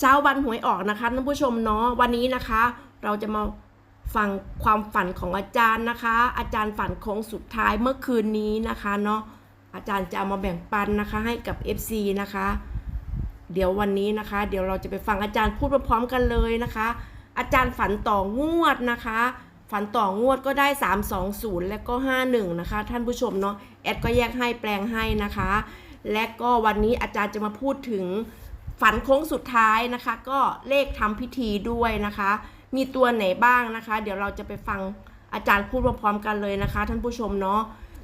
เช้าวันหวยออกนะคะท่านผู้ชมเนาะวันนี้นะคะ เราจะมาฟังความฝันของอาจารย์นะคะ อาจารย์ฝันโค้งสุดท้ายเมื่อคืนนี้นะคะเนาะอาจารย์จะเอามาแบ่งปันนะคะให้กับ FC นะคะ เดี๋ยววันนี้นะคะ เดี๋ยวเราจะไปฟังอาจารย์พูดพร้อมๆกันเลยนะคะ อาจารย์ฝันต่องวดนะคะ ฝันต่องวดก็ได้ 320 และก็ 51 นะคะ ท่านผู้ชมเนาะแอดก็แยกให้แปลงให้นะคะ และก็วันนี้อาจารย์จะมาพูดถึง ฝันโค้งสุดท้ายนะคะ ก็เลขทำพิธีด้วยนะคะ มีตัวไหนบ้างนะคะ เดี๋ยวเราจะไปฟังอาจารย์พูดพร้อมๆกันเลยนะคะ ท่านผู้ชมเนาะ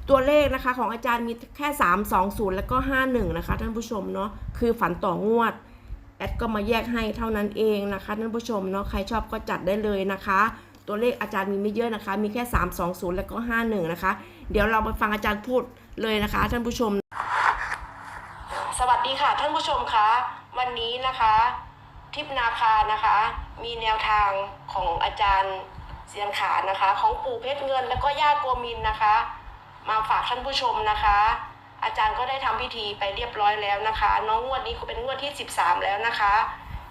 ตัวเลขนะคะของอาจารย์มีแค่ 320 แล้วก็ 51 นะคะ ท่านผู้ชมเนาะคือฝันต่องวดแอดก็มาแยกให้เท่านั้นเองนะคะ ท่านผู้ชมเนาะใครชอบก็จัดได้เลยนะคะ ตัวเลขอาจารย์มีไม่เยอะนะคะ มีแค่ 320 แล้วก็ 51 นะคะ เดี๋ยวเราไปฟังอาจารย์พูดเลยนะคะ ท่านผู้ชม สวัสดีค่ะท่านผู้ชมคะ วันนี้นะคะทิพนาคานะคะ มีแนวทางของอาจารย์เสียนขานนะคะ ของปู่เพชรเงิน แล้วก็ย่าโกมินนะคะ มาฝากท่านผู้ชมนะคะ อาจารย์ก็ได้ทำพิธีไปเรียบร้อยแล้วนะคะ น้องงวดนี้เป็นงวดที่ 13 แล้วนะคะ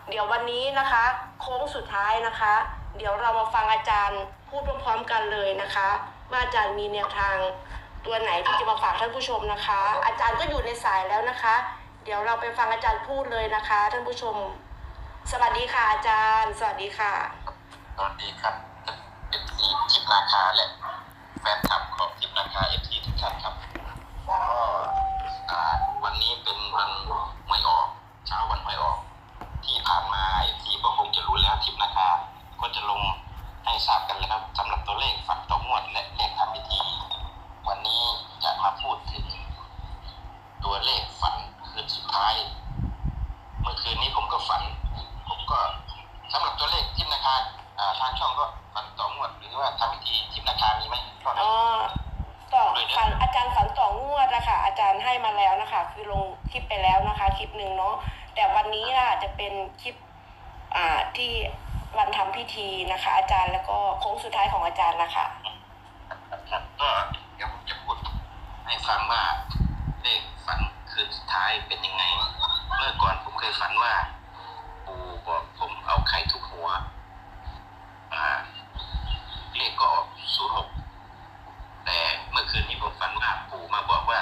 เดี๋ยววันนี้นะคะ โค้งสุดท้ายนะคะ เดี๋ยวเรามาฟังอาจารย์พูดพร้อมๆกันเลยนะคะ ว่าอาจารย์มีแนวทางตัวไหนที่จะมาฝากท่านผู้ชมนะคะ อาจารย์ก็อยู่ในสายแล้วนะคะ เดี๋ยวเราไปฟังอาจารย์พูดเลยนะคะท่านผู้ชม สวัสดีค่ะอาจารย์ สวัสดีค่ะสวัสดีครับเอฟซีทิพนาคาและแฟนคลับของทิพนาคาเอฟซีทุกท่านครับก็วันนี้เป็นวันหวยออกเช้าวันหวยออก ที่ผ่านมาเอฟซีก็คงจะรู้แล้วทิพนาคาก็จะลงให้ทราบกันแล้วสำหรับตัวเลขฝันต่องวดและเลขทำพิธี วันนี้จะมาพูดถึง ตัวเลขฝันคืนสุดท้าย เมื่อคืนนี้ผมก็ฝัน ผมก็สำหรับตัวเลข ทิพนาคาอ่าทางช่องก็ฝันต่องวดหรือว่าทำพิธีทิพนาคามีไหมก็อ๋อต่อฝันอาจารย์ฝันต่องวดนะคะอาจารย์ให้มาแล้วนะคะ คือลงคลิปไปแล้วนะคะคลิปหนึ่งเนาะแต่วันนี้น่ะจะเป็นคลิปอ่าที่วันทำพิธีนะคะ อาจารย์แล้วก็โค้งสุดท้ายของอาจารย์นะคะครับก็เดี๋ยวผมจะพูดให้ฟังว่าเลขฝันคืนสุดท้ายเป็นยังไง เมื่อก่อนผมเคยฝันว่า ปู่บอกผมเอาไข่ทุกหัวอ่า เลขก็ออกศูนย์หกแต่เมื่อคืนนี้ผมฝันว่าปู่มาบอกว่า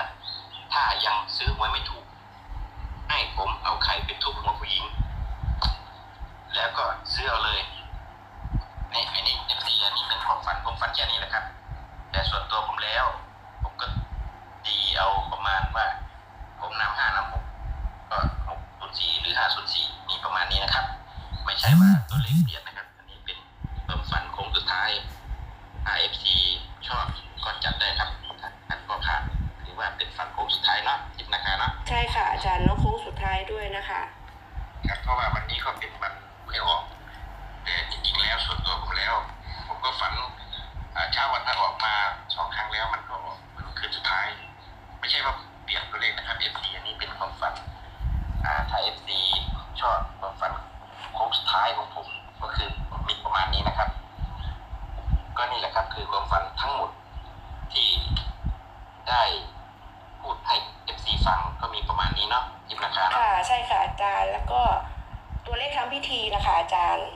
ถ้ายังซื้อหวยไม่ถูก ให้ผมเอาไข่ไปทุบหัวผู้หญิง แล้วก็ซื้อเอาเลยนี่อันนี้เอฟซีอันนี้เป็นความฝันผมฝันแค่นี้แหละครับ แต่ส่วนตัวผมแล้ว ผมก็ตีเอาประมาณว่า ผมนำห้านำหกก็หกศูนย์สี่หรือห้าศูนย์สี่มีประมาณนี้นะครับ ไม่ใช่ว่าตัวเลขเปลี่ยนความฝันโค้งสุดท้าย RFC ชอบก็จัดได้ครับท่านก็ผ่านถือว่าเป็นฝันโค้งสุดท้ายเนาะทิพย์นะคะเนาะ ใช่ค่ะ อาจารย์เนาะโค้งสุดท้ายด้วยนะคะ ครับเพราะว่าวันนี้ก็เป็นวันไม่ออกแต่จริงๆแล้วส่วนตัวผมแล้ว ผมก็ฝันเช้าวันถ้าออกมาสองครั้งแล้วมันก็ออกมันคืนสุดท้าย ไม่ใช่ว่าเปลี่ยนตัวเลขนะครับ FC อันนี้เป็นความฝันอ่าถ้า FC ชอบความฝันโค้งสุดท้ายของผมก็คือมีประมาณนี้นะครับ ก็นี่แหละครับคือความฝันทั้งหมดที่ได้พูดให้ FC ฟังก็มีประมาณ นี้เนาะยิบนะครับค่ะ ใช่ค่ะอาจารย์ แล้วก็ตัวเลขทำพิธีนะคะ อาจารย์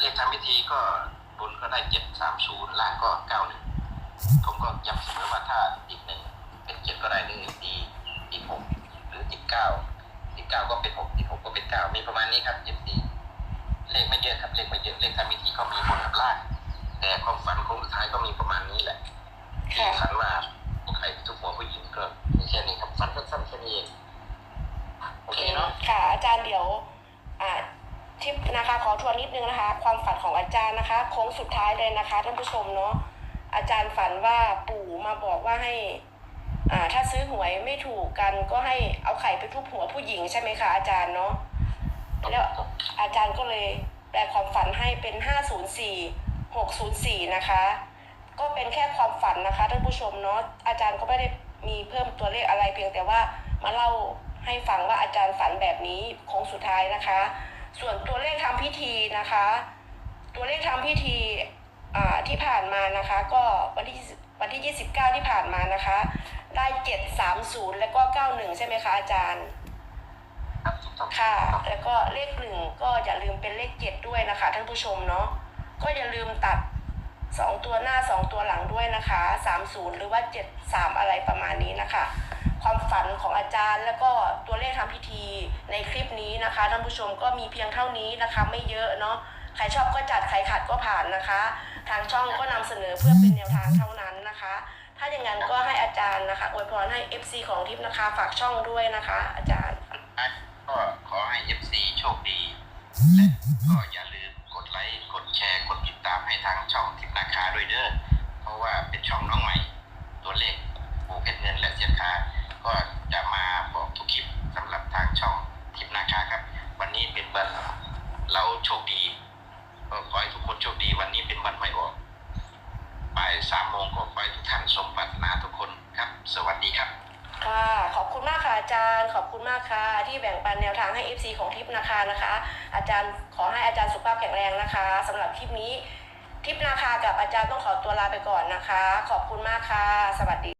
เลขทำพิธีก็บนก็ได้เจ็ดสามศูนย์ล่างก็เก้าหนึ่งผมก็ย้ำเสมอว่าถ้าติดหนึ่งเป็นเจ็ดก็ได้หรือตีติดหกหรือติดเก้าติดเก้าก็เป็นหกติดหกก็เป็นเก้ามีประมาณนี้ครับเจ็ดตีเลขไม่เยอะครับเลขไม่เยอะเลขทำพิธีก็มีบนกับล่าง แต่ความฝันโค้งสุดท้ายก็มีประมาณนี้แหละที่ค่ะฝันว่าใครทุกหัวผู้หญิงก็มี แค่นี้ครับฝันสั้นๆแค่นี้เองโอเคเนาะค่ะ อาจารย์เดี๋ยวอ่าทิปนะคะขอทวนนิดนึงนะคะ ความฝันของอาจารย์นะคะโค้งสุดท้ายเลยนะคะท่านผู้ชมเนาะอาจารย์ฝันว่าปู่มาบอกว่าให้ อ่า ถ้าซื้อหวยไม่ถูกกันก็ให้เอาไข่ไปทุบหัวผู้หญิงใช่ไหมคะอาจารย์เนาะแล้วอาจารย์ก็เลยแปลความฝันให้เป็นห้าศูนย์สี่หกศูนย์สี่นะคะ ก็เป็นแค่ความฝันนะคะท่านผู้ชมเนาะอาจารย์ก็ไม่ได้ มีเพิ่มตัวเลขอะไรเพียงแต่ว่ามาเล่าให้ฟังว่าอาจารย์ฝันแบบนี้คงสุดท้ายนะคะ ส่วนตัวเลขทำพิธีนะคะ ตัวเลขทำพิธีอ่าที่ผ่านมานะคะ ก็วันที่วันที่ 29 ที่ผ่านมานะคะ ได้ 730 แล้วก็ 91 ใช่ไหมคะอาจารย์ค่ะ แล้วก็เลขหนึ่งก็อย่าลืมเป็นเลขเจ็ดด้วยนะคะท่านผู้ชมเนาะก็อย่าลืมตัด สองตัวหน้าสองตัวหลังด้วยนะคะสามศูนย์หรือว่าเจ็ดสามอะไรประมาณนี้นะคะ ความฝันของอาจารย์แล้วก็ตัวเลขทำพิธีในคลิปนี้นะคะท่านผู้ชมก็มีเพียงเท่านี้นะคะ ไม่เยอะเนาะใครชอบก็จัดใครขัดก็ผ่านนะคะ ทางช่องก็นำเสนอเพื่อเป็นแนวทางเท่านั้นนะคะ ถ้าอย่างนั้นก็ให้อาจารย์นะคะอวยพรให้ FC ของทิพย์นะคะ ฝากช่องด้วยนะคะ อาจารย์ก็ขอให้ FC โชคดีและก็อย่าลืม ไลค์กดแชร์กดติดตามให้ทางช่องทิพนาคาด้วยเด้อเพราะว่าเป็นช่องน้องใหม่ ตัวเลขปูเพชรเงินและเสียคาก็จะมาบอกทุกคลิปสำหรับทางช่องทิพนาคาครับ วันนี้เป็นวันเราโชคดีขอให้ทุกคนโชคดี วันนี้เป็นวันไม่ออกบ่ายสามโมงก็ขอให้ทุกท่านสมปรารถนาทุกคนครับ สวัสดีครับ ค่ะขอบคุณมากค่ะอาจารย์ ขอบคุณมากค่ะที่แบ่งปันแนวทางให้ FC ของทิพย์นาคานะคะ อาจารย์ขอให้อาจารย์สุขภาพแข็งแรงนะคะสำหรับคลิปนี้ทิพย์นาคากับอาจารย์ต้องขอตัวลาไปก่อนนะคะ ขอบคุณมากค่ะ สวัสดี